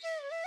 Cheers.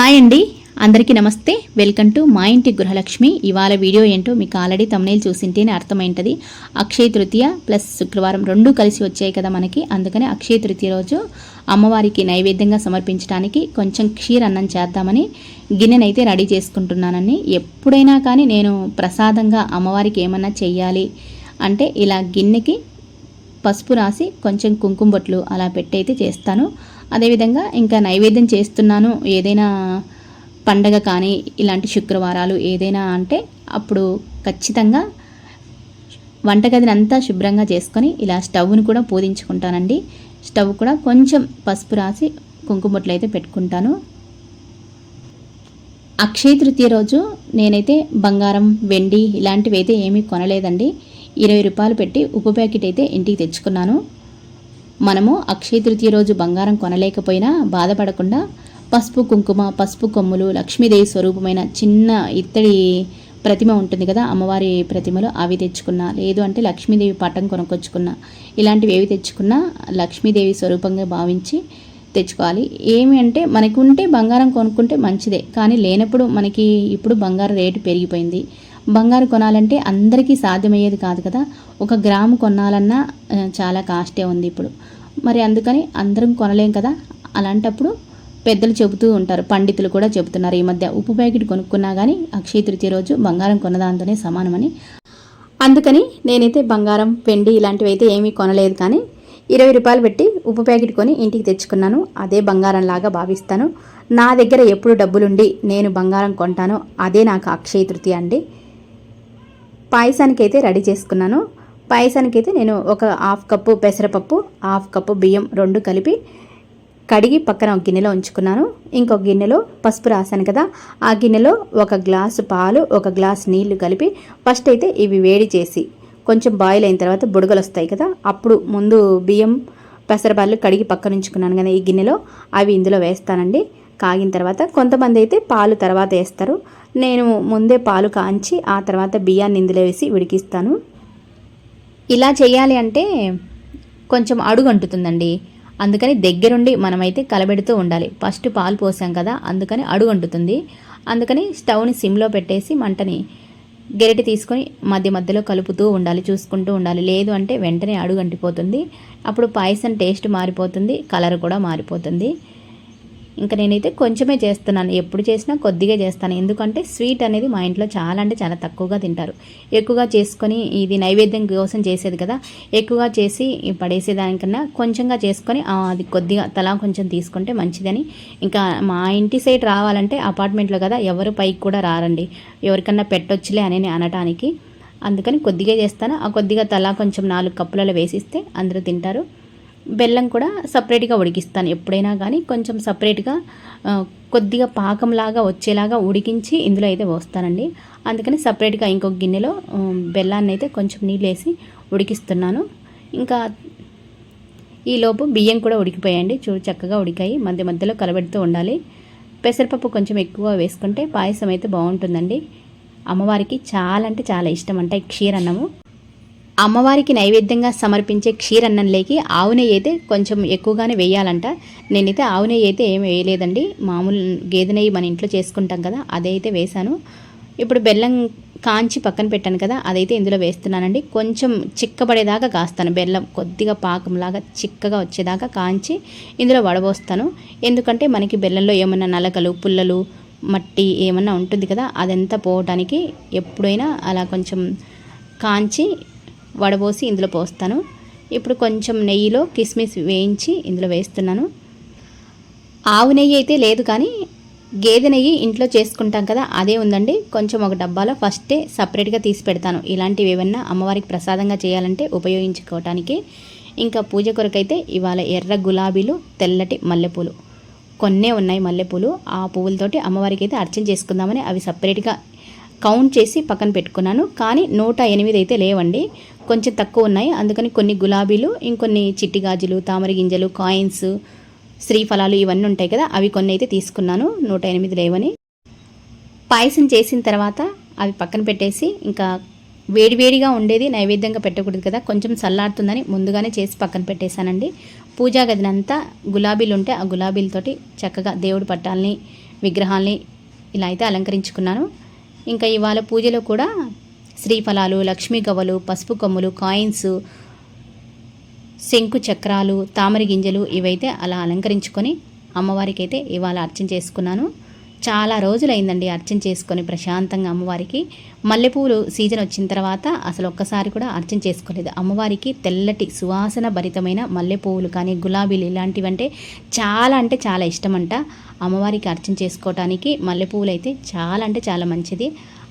Hi అండి. అందరికీ నమస్తే. వెల్కమ్ టు మా ఇంటి గృహలక్ష్మి. ఇవాళ వీడియో ఏంటో మీకు already thumbnail చూసింటేనే అర్థమైంటుంది. Akshaya Tritiya plus శుక్రవారం రెండు కలిసి వచ్చాయి కదా మనకి. అందుకని అక్షయ తృతీయ రోజు అమ్మవారికి నైవేద్యంగా సమర్పించడానికి కొంచెం క్షీరన్నం చేద్దామని గిన్నెనైతే రెడీ చేసుకుంటున్నానని ఎప్పుడైనా కానీ నేను ప్రసాదంగా అమ్మవారికి ఏమన్నా చెయ్యాలి అంటే ఇలా గిన్నెకి పసుపు రాసి కొంచెం కుంకుమ బొట్లు అలా పెట్టయితే చేస్తాను. అదేవిధంగా ఇంకా నైవేద్యం చేస్తున్నాను. ఏదైనా పండగ కానీ ఇలాంటి శుక్రవారాలు ఏదైనా అంటే అప్పుడు ఖచ్చితంగా వంటగదిని అంతా శుభ్రంగా చేసుకొని ఇలా స్టవ్ను కూడా పూజించుకుంటానండి స్టవ్ కూడా కొంచెం పసుపు రాసి కుంకుమొట్లు అయితే పెట్టుకుంటాను. అక్షయ తృతీయ రోజు నేనైతే బంగారం వెండి ఇలాంటివి అయితే ఏమీ కొనలేదండి. ఇరవై రూపాయలు పెట్టి ఉప్పు ప్యాకెట్ అయితే ఇంటికి తెచ్చుకున్నాను. మనము అక్షయ తృతీయ రోజు బంగారం కొనలేకపోయినా బాధపడకుండా పసుపు కుంకుమ పసుపు కొమ్ములు లక్ష్మీదేవి స్వరూపమైన చిన్న ఇత్తడి ప్రతిమ ఉంటుంది కదా అమ్మవారి ప్రతిమలు అవి తెచ్చుకున్నా లేదు అంటే లక్ష్మీదేవి పటం కొనుక్కొచ్చుకున్నా ఇలాంటివి ఏవి తెచ్చుకున్నా లక్ష్మీదేవి స్వరూపంగా భావించి తెచ్చుకోవాలి. ఏమి అంటే మనకు ఉంటే బంగారం కొనుక్కుంటే మంచిదే కానీ లేనప్పుడు మనకి ఇప్పుడు బంగారం రేటు పెరిగిపోయింది. బంగారం కొనాలంటే అందరికీ సాధ్యమయ్యేది కాదు కదా ఒక గ్రాము కొనాలన్నా చాలా కాస్టే ఉంది ఇప్పుడు. మరి అందుకని అందరం కొనలేం కదా? అలాంటప్పుడు పెద్దలు చెబుతూ ఉంటారు పండితులు కూడా చెబుతున్నారు ఈ మధ్య. ఉప్పు ప్యాకెట్ కొనుక్కున్నా కానీ అక్షయ తృతీయ రోజు బంగారం కొన్నదాంతోనే సమానమని. అందుకని నేనైతే బంగారం వెండి ఇలాంటివి అయితే ఏమీ కొనలేదు కానీ ఇరవై రూపాయలు పెట్టి ఉప్పు ప్యాకెట్ కొని ఇంటికి తెచ్చుకున్నాను. అదే బంగారం లాగా భావిస్తాను. నా దగ్గర ఎప్పుడు డబ్బులుండి నేను బంగారం కొంటానో అదే నాకు అక్షయ తృతీయ అండి. పాయసానికి అయితే రెడీ చేసుకున్నాను. పాయసానికి అయితే నేను ఒక హాఫ్ కప్పు పెసరపప్పు హాఫ్ కప్పు బియ్యం రెండు కలిపి కడిగి పక్కన ఒక గిన్నెలో ఉంచుకున్నాను. ఇంకొక గిన్నెలో పసుపు రాశాను కదా ఆ గిన్నెలో ఒక గ్లాసు పాలు ఒక గ్లాస్ నీళ్ళు కలిపి ఫస్ట్ అయితే ఇవి వేడి చేసి కొంచెం బాయిల్ అయిన తర్వాత బుడగలు వస్తాయి కదా అప్పుడు ముందు బియ్యం పెసరపాలు కడిగి పక్కన ఉంచుకున్నాను కదా ఈ గిన్నెలో అవి ఇందులో వేస్తానండి. కాగిన తర్వాత కొంతమంది అయితే పాలు తర్వాత వేస్తారు. నేను ముందే పాలు కాంచి ఆ తర్వాత బియ్యాన్ని ఇందులో వేసి ఉడికిస్తాను. ఇలా చేయాలి అంటే కొంచెం అడుగు అంటుతుందండి అందుకని దగ్గరుండి మనమైతే కలబెడుతూ ఉండాలి. ఫస్ట్ పాలు పోసాం కదా అందుకని అడుగు అంటుతుంది అందుకని స్టవ్ని సిమ్లో పెట్టేసి మంటని గెరిటి తీసుకొని మధ్య మధ్యలో కలుపుతూ ఉండాలి చూసుకుంటూ ఉండాలి. లేదు అంటే వెంటనే అడుగు అంటిపోతుంది అప్పుడు పాయసం టేస్ట్ మారిపోతుంది కలర్ కూడా మారిపోతుంది. ఇంకా నేనైతే కొంచెమే చేస్తున్నాను. ఎప్పుడు చేసినా కొద్దిగా చేస్తాను. ఎందుకంటే స్వీట్ అనేది మా ఇంట్లో చాలా అంటే చాలా తక్కువగా తింటారు. ఎక్కువగా చేసుకొని ఇది నైవేద్యం కోసం చేసేది కదా ఎక్కువగా చేసి పడేసేదానికన్నా కొంచెంగా చేసుకొని అది కొద్దిగా తలా కొంచెం తీసుకుంటే మంచిదని. ఇంకా మా ఇంటి సైడ్ రావాలంటే అపార్ట్మెంట్లో కదా ఎవరు పైకి కూడా రారండి. ఎవరికన్నా పెట్టొచ్చులే అని అనటానికి. అందుకని కొద్దిగా చేస్తాను. ఆ కొద్దిగా తలా కొంచెం నాలుగు కప్పులలో వేసిస్తే అందరూ తింటారు. బెల్లం కూడా సపరేట్గా ఉడికిస్తాను ఎప్పుడైనా కానీ కొంచెం సపరేట్గా కొద్దిగా పాకంలాగా వచ్చేలాగా ఉడికించి ఇందులో అయితే పోస్తానండి. అందుకని సపరేట్గా ఇంకొక గిన్నెలో బెల్లాన్ని అయితే కొంచెం నీళ్ళు వేసి ఉడికిస్తున్నాను. ఇంకా ఈలోపు బియ్యం కూడా ఉడికిపోయాయండి. చూడు చక్కగా ఉడికాయి. మధ్య మధ్యలో కలబెడుతూ ఉండాలి. పెసరపప్పు కొంచెం ఎక్కువ వేసుకుంటే పాయసం అయితే బాగుంటుందండి. అమ్మవారికి చాలా అంటే చాలా ఇష్టం. అంటే క్షీరన్నము. అమ్మవారికి నైవేద్యంగా సమర్పించే క్షీరన్నంలోకి ఆవు నెయ్యి అయితే కొంచెం ఎక్కువగానే వేయాలంట. నేనైతే ఆవు నెయ్యి అయితే ఏమి వేయలేదండి. మామూలు గేదె నెయ్యి మన ఇంట్లో చేసుకుంటాం కదా అదైతే వేశాను. ఇప్పుడు బెల్లం కాంచి పక్కన పెట్టాను కదా అదైతే ఇందులో వేస్తున్నానండి. కొంచెం చిక్కబడేదాకా కాస్తాను. బెల్లం కొద్దిగా పాకంలాగా చిక్కగా వచ్చేదాకా కాంచి ఇందులో వడబోస్తాను. ఎందుకంటే మనకి బెల్లంలో ఏమన్నా నలకలు పుల్లలు మట్టి ఏమన్నా ఉంటుంది కదా అదంతా పోవటానికి ఎప్పుడైనా అలా కొంచెం కాంచి వడబోసి ఇందులో పోస్తాను. ఇప్పుడు కొంచెం నెయ్యిలో కిస్మిస్ వేయించి ఇందులో వేస్తున్నాను. ఆవు నెయ్యి అయితే లేదు కానీ గేదె నెయ్యి ఇంట్లో చేసుకుంటాం కదా అదే ఉందండి. కొంచెం ఒక డబ్బాలో ఫస్టే సపరేట్గా తీసి పెడతాను. ఇలాంటివి ఏమన్నా అమ్మవారికి ప్రసాదంగా చేయాలంటే ఉపయోగించుకోవటానికి. ఇంకా పూజ కొరకైతే ఇవాళ ఎర్ర గులాబీలు తెల్లటి మల్లెపూలు. కొన్నే ఉన్నాయి మల్లెపూలు. ఆ పువ్వులతోటి అమ్మవారికి అయితే అర్చన చేసుకుందామని అవి సపరేట్గా కౌంట్ చేసి పక్కన పెట్టుకున్నాను. కానీ నూట ఎనిమిది అయితే లేవండి. కొంచెం తక్కువ ఉన్నాయి. అందుకని కొన్ని గులాబీలు ఇంకొన్ని చిట్టి గాజులు తామర గింజలు కాయిన్స్ శ్రీఫలాలు ఇవన్నీ ఉంటాయి కదా అవి కొన్ని అయితే తీసుకున్నాను. నూట ఎనిమిది లేవని. పాయసం చేసిన తర్వాత అవి పక్కన పెట్టేసి ఇంకా వేడివేడిగా ఉండేది నైవేద్యంగా పెట్టకూడదు కదా కొంచెం చల్లారుతుందని ముందుగానే చేసి పక్కన పెట్టేశానండి. పూజా గదినంతా గులాబీలు ఉంటే ఆ గులాబీలతోటి చక్కగా దేవుడి పట్టాలని విగ్రహాలని ఇలా అయితే అలంకరించుకున్నాను. ఇంకా ఇవాళ పూజలో కూడా శ్రీఫలాలు లక్ష్మీ గవ్వలు పసుపు కొమ్ములు కాయిన్స్ శంకు చక్రాలు తామర గింజలు ఇవైతే అలా అలంకరించుకొని అమ్మవారికి అయితే ఇవాళ అర్చన చేసుకున్నాను. చాలా రోజులైందండి అర్చన చేసుకొని ప్రశాంతంగా అమ్మవారికి. మల్లెపూలు సీజన్ వచ్చిన తర్వాత అసలు ఒక్కసారి కూడా అర్చన చేసుకోలేదు. అమ్మవారికి తెల్లటి సువాసన భరితమైన మల్లెపూలు కానీ గులాబీలు ఇలాంటివంటే చాలా అంటే చాలా ఇష్టమంట. అమ్మవారికి అర్చన చేసుకోవటానికి మల్లెపూలు అయితే చాలా అంటే చాలా మంచిది.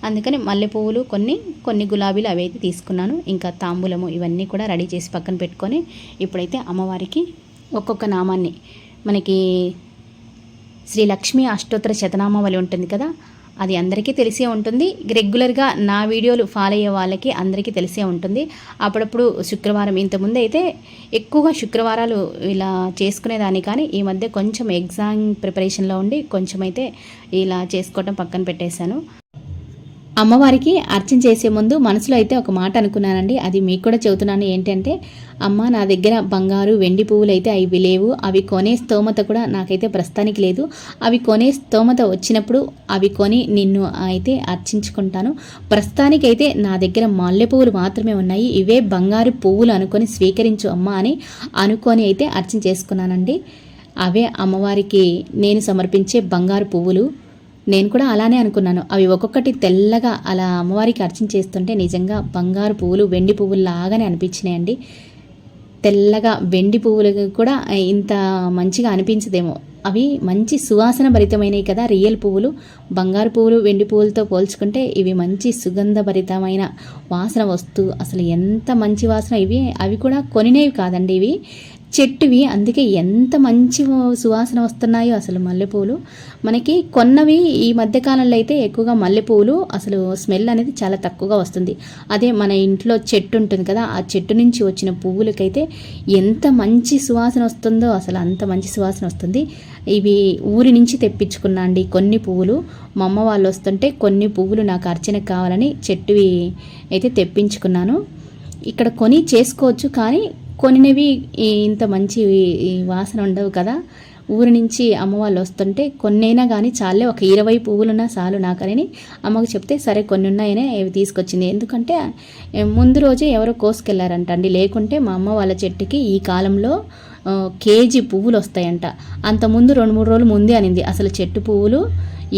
అందుకని మల్లెపూలు కొన్ని కొన్ని గులాబీలు అవి అయితే తీసుకున్నాను. ఇంకా తాంబూలము ఇవన్నీ కూడా రెడీ చేసి పక్కన పెట్టుకొని ఇప్పుడైతే అమ్మవారికి ఒక్కొక్క నామాన్ని మనకి శ్రీ లక్ష్మీ అష్టోత్తర శతనామావళి ఉంటుంది కదా అది అందరికీ తెలిసే ఉంటుంది. రెగ్యులర్గా నా వీడియోలు ఫాలో అయ్యే వాళ్ళకి అందరికీ తెలిసే ఉంటుంది. అప్పుడప్పుడు శుక్రవారం ఇంతకుముందు అయితే ఎక్కువగా శుక్రవారాలు ఇలా చేసుకునేదాన్ని కానీ ఈ మధ్య కొంచెం ఎగ్జామ్ ప్రిపరేషన్లో ఉండి కొంచెం అయితే ఇలా చేసుకోవటం పక్కన పెట్టేశాను. అమ్మవారికి అర్చన చేసే ముందు మనసులో అయితే ఒక మాట అనుకున్నానండి. అది మీకు కూడా చెబుతున్నాను. ఏంటంటే అమ్మ నా దగ్గర బంగారు వెండి పువ్వులు అయితే అవి లేవు. అవి కొనే స్తోమత కూడా నాకైతే ప్రస్తుతానికి లేదు. అవి కొనే స్తోమత వచ్చినప్పుడు అవి కొని నిన్ను అయితే అర్చించుకుంటాను. ప్రస్తుతానికైతే నా దగ్గర మల్లె పువ్వులు మాత్రమే ఉన్నాయి. ఇవే బంగారు పువ్వులు అనుకొని స్వీకరించు అమ్మ అని అనుకొని అయితే అర్చన చేసుకున్నానండి. అవే అమ్మవారికి నేను సమర్పించే బంగారు పువ్వులు. నేను కూడా అలానే అనుకున్నాను. అవి ఒక్కొక్కటి తెల్లగా అలా అమ్మవారికి అర్చించేస్తుంటే నిజంగా బంగారు పువ్వులు వెండి పువ్వులు లాగానే అనిపించినాయండి. తెల్లగా వెండి పువ్వులు కూడా ఇంత మంచిగా అనిపించదేమో. అవి మంచి సువాసన భరితమైనవి కదా రియల్ పువ్వులు. బంగారు పువ్వులు వెండి పువ్వులతో పోల్చుకుంటే ఇవి మంచి సుగంధభరితమైన వాసన వస్తూ అసలు ఎంత మంచి వాసన ఇవి. అవి కూడా కొనినేవి కాదండి ఇవి. చెట్టువి అందుకే ఎంత మంచి సువాసన వస్తున్నాయో అసలు మల్లెపూలు. మనకి కొన్నవి ఈ మధ్యకాలంలో అయితే ఎక్కువగా మల్లెపూలు అసలు స్మెల్ అనేది చాలా తక్కువగా వస్తుంది. అదే మన ఇంట్లో చెట్టు ఉంటుంది కదా ఆ చెట్టు నుంచి వచ్చిన పువ్వులకైతే ఎంత మంచి సువాసన వస్తుందో అసలు అంత మంచి సువాసన వస్తుంది. ఇవి ఊరి నుంచి తెప్పించుకున్నా అండి కొన్ని పువ్వులు. మా అమ్మ వాళ్ళు వస్తుంటే కొన్ని పువ్వులు నాకు అర్చనకు కావాలని చెట్టువి అయితే తెప్పించుకున్నాను. ఇక్కడ కొని చేసుకోవచ్చు కానీ కొనినవి ఇంత మంచి వాసన ఉండవు కదా. ఊరి నుంచి అమ్మ వాళ్ళు వస్తుంటే కొన్నైనా కానీ చాలే ఒక ఇరవై పువ్వులున్నా చాలు నాకని అమ్మకు చెప్తే సరే కొన్ని ఉన్నాయనే అవి తీసుకొచ్చింది. ఎందుకంటే ముందు రోజే ఎవరో కోసుకెళ్ళారంట అండి. లేకుంటే మా అమ్మ వాళ్ళ చెట్టుకి ఈ కాలంలో కేజీ పువ్వులు వస్తాయంట. అంత ముందు రెండు మూడు రోజులు ముందే అనింది. అసలు చెట్టు పువ్వులు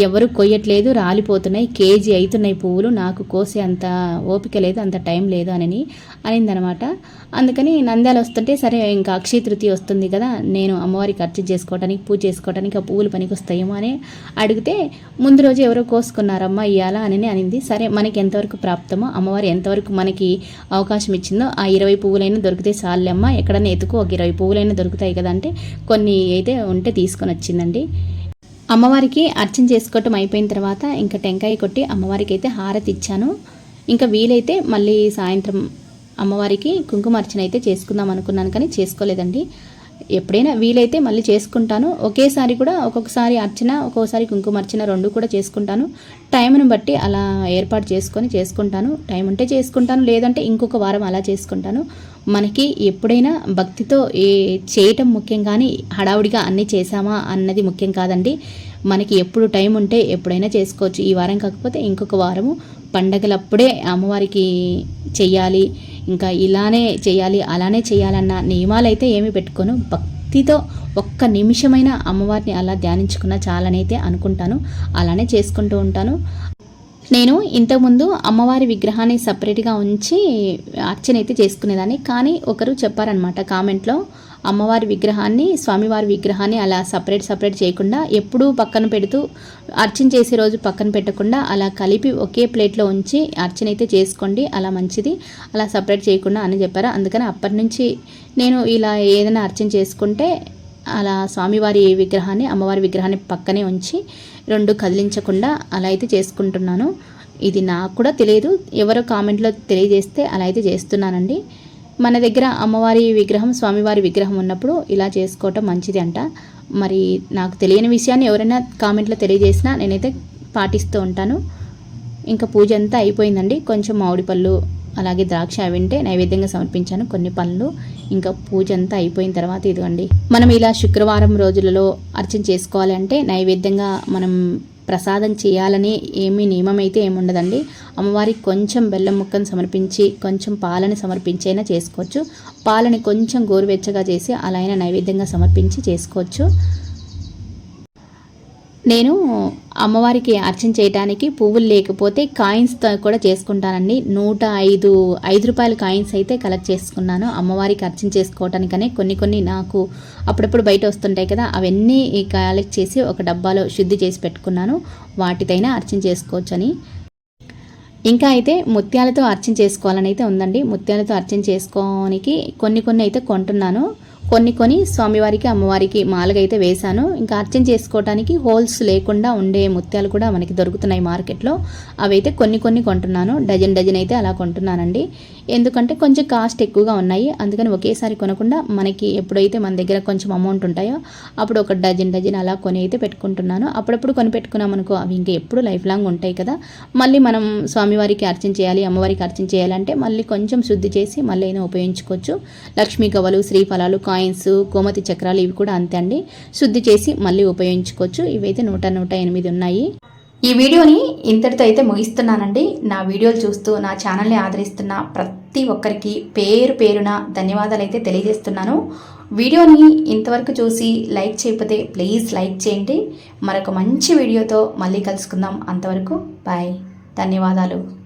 ఎవరు కొయ్యట్లేదు రాలిపోతున్నాయి కేజీ అవుతున్నాయి పువ్వులు నాకు కోసే అంత ఓపిక లేదు అంత టైం లేదు అని అనిందనమాట. అందుకని నంద్యాల వస్తుంటే సరే ఇంకా అక్షయ తృతీయ వస్తుంది కదా నేను అమ్మవారికి ఖర్చు చేసుకోవడానికి పూజ చేసుకోవడానికి ఆ పువ్వులు పనికి వస్తాయేమో అని అడిగితే ముందు రోజు ఎవరో కోసుకున్నారమ్మా ఇయ్యాలా అని అనింది. సరే మనకి ఎంతవరకు ప్రాప్తమో అమ్మవారు ఎంతవరకు మనకి అవకాశం ఇచ్చిందో ఆ ఇరవై పువ్వులైనా దొరికితే చాలమ్మ ఎక్కడైనా ఎత్తుకు ఒక ఇరవై పువ్వులైనా దొరుకుతాయి కదా అంటే కొన్ని అయితే ఉంటే తీసుకొని వచ్చిందండి. అమ్మవారికి అర్చన చేసుకోవటం అయిపోయిన తర్వాత ఇంకా టెంకాయ కొట్టి అమ్మవారికి అయితే హారతి ఇచ్చాను. ఇంకా వీలైతే మళ్ళీ సాయంత్రం అమ్మవారికి కుంకుమ అర్చన అయితే చేసుకుందాం అనుకున్నాను కానీ చేసుకోలేదండి. ఎప్పుడైనా వీలైతే మళ్ళీ చేసుకుంటాను. ఒకేసారి కూడా ఒక్కొక్కసారి అర్చన ఒక్కొక్కసారి కుంకుమ అర్చన రెండు కూడా చేసుకుంటాను. టైంను బట్టి అలా ఏర్పాటు చేసుకొని చేసుకుంటాను. టైం ఉంటే చేసుకుంటాను. లేదంటే ఇంకొక వారం అలా చేసుకుంటాను. మనకి ఎప్పుడైనా భక్తితో ఏ చేయటం ముఖ్యం కానీ హడావుడిగా అన్నీ చేసామా అన్నది ముఖ్యం కాదండి. మనకి ఎప్పుడు టైం ఉంటే ఎప్పుడైనా చేసుకోవచ్చు. ఈ వారం కాకపోతే ఇంకొక వారము పండగలప్పుడే అమ్మవారికి చెయ్యాలి. ఇంకా ఇలానే చేయాలి అలానే చేయాలన్న నియమాలైతే ఏమి పెట్టుకోను. భక్తితో ఒక్క నిమిషమైన అమ్మవారిని అలా ధ్యానించుకున్న చాలనైతే అనుకుంటాను. అలానే చేసుకుంటూ ఉంటాను. నేను ఇంతకుముందు అమ్మవారి విగ్రహాన్ని సపరేట్గా ఉంచి అర్చన అయితే చేసుకునేదాన్ని. కానీ ఒకరు చెప్పారనమాట కామెంట్లో అమ్మవారి విగ్రహాన్ని స్వామివారి విగ్రహాన్ని అలా సపరేట్ సపరేట్ చేయకుండా ఎప్పుడూ పక్కన పెడుతూ అర్చన చేసే రోజు పక్కన పెట్టకుండా అలా కలిపి ఒకే ప్లేట్లో ఉంచి అర్చన అయితే చేసుకోండి అలా మంచిది అలా సపరేట్ చేయకుండా అని చెప్పారు. అందుకని అప్పటి నుంచి నేను ఇలా ఏదైనా అర్చన చేసుకుంటే అలా స్వామివారి విగ్రహాన్ని అమ్మవారి విగ్రహాన్ని పక్కనే ఉంచి రెండు కదిలించకుండా అలా అయితే చేసుకుంటున్నాను. ఇది నాకు కూడా తెలియదు. ఎవరో కామెంట్లో తెలియజేస్తే అలా అయితే చేస్తున్నానండి. మన దగ్గర అమ్మవారి విగ్రహం స్వామివారి విగ్రహం ఉన్నప్పుడు ఇలా చేసుకోవటం మంచిది అంట మరి నాకు తెలియని విషయాన్ని ఎవరైనా కామెంట్లో తెలియజేసినా నేనైతే పాటిస్తూ ఉంటాను. ఇంకా పూజ అంతా అయిపోయిందండి. కొంచెం మామిడి పళ్ళు అలాగే ద్రాక్ష వింటే నైవేద్యంగా సమర్పించాను. కొన్ని పనులు ఇంకా పూజ అంతా అయిపోయిన తర్వాత ఇదిగోండి. మనం ఇలా శుక్రవారం రోజులలో అర్చన చేసుకోవాలంటే నైవేద్యంగా మనం ప్రసాదం చేయాలని ఏమీ నియమం అయితే ఏముండదండి అమ్మవారికి కొంచెం బెల్లం ముక్కను సమర్పించి కొంచెం పాలని సమర్పించైనా చేసుకోవచ్చు. పాలని కొంచెం గోరువెచ్చగా చేసి అలా అయినా నైవేద్యంగా సమర్పించి చేసుకోవచ్చు. నేను అమ్మవారికి అర్చన చేయడానికి పువ్వులు లేకపోతే కాయిన్స్తో కూడా చేసుకుంటానండి. నూట ఐదు ఐదు రూపాయల కాయిన్స్ అయితే కలెక్ట్ చేసుకున్నాను. అమ్మవారికి అర్చన చేసుకోవటానికనే కొన్ని కొన్ని నాకు అప్పుడప్పుడు బయట వస్తుంటాయి కదా అవన్నీ కలెక్ట్ చేసి ఒక డబ్బాలో శుద్ధి చేసి పెట్టుకున్నాను. వాటితైనా అర్చన చేసుకోవచ్చని. ఇంకా అయితే ముత్యాలతో అర్చన చేసుకోవాలని అయితే ఉందండి. ముత్యాలతో అర్చన చేసుకోనికి కొన్ని కొన్ని అయితే కొంటున్నాను. కొన్ని కొని స్వామివారికి అమ్మవారికి మాలగైతే అయితే వేశాను. ఇంకా అర్చన చేసుకోవడానికి హోల్స్ లేకుండా ఉండే ముత్యాలు కూడా మనకి దొరుకుతున్నాయి మార్కెట్లో. అవైతే కొన్ని కొన్ని కొంటున్నాను. డజన్ డజన్ అయితే అలా కొంటున్నానండి. ఎందుకంటే కొంచెం కాస్ట్ ఎక్కువగా ఉన్నాయి. అందుకని ఒకేసారి కొనకుండా మనకి ఎప్పుడైతే మన దగ్గర కొంచెం అమౌంట్ ఉంటాయో అప్పుడు ఒక డజన్ డజన్ అలా కొని అయితే పెట్టుకుంటున్నాను. అప్పుడప్పుడు కొని పెట్టుకున్నాం అనుకో అవి ఇంకా ఎప్పుడు లైఫ్ లాంగ్ ఉంటాయి కదా. మళ్ళీ మనం స్వామివారికి అర్చన చేయాలి అమ్మవారికి అర్చన చేయాలంటే మళ్ళీ కొంచెం శుద్ధి చేసి మళ్ళీ అయినా ఉపయోగించుకోవచ్చు. లక్ష్మీ కవలు శ్రీఫలాలు కాయిన్స్ గోమతి చక్రాలు ఇవి కూడా అంతే అండి. శుద్ధి చేసి మళ్ళీ ఉపయోగించుకోవచ్చు. ఇవైతే నూట నూట ఎనిమిది ఉన్నాయి. ఈ వీడియోని ఇంతటితో అయితే ముగిస్తున్నానండి. నా వీడియోలు చూస్తూ నా ఛానల్ని ఆదరిస్తున్న ప్రతి ఒక్కరికి పేరు పేరున ధన్యవాదాలు అయితే తెలియజేస్తున్నాను. వీడియోని ఇంతవరకు చూసి లైక్ చేయకపోతే ప్లీజ్ లైక్ చేయండి. మరొక మంచి వీడియోతో మళ్ళీ కలుసుకుందాం. అంతవరకు బాయ్. ధన్యవాదాలు.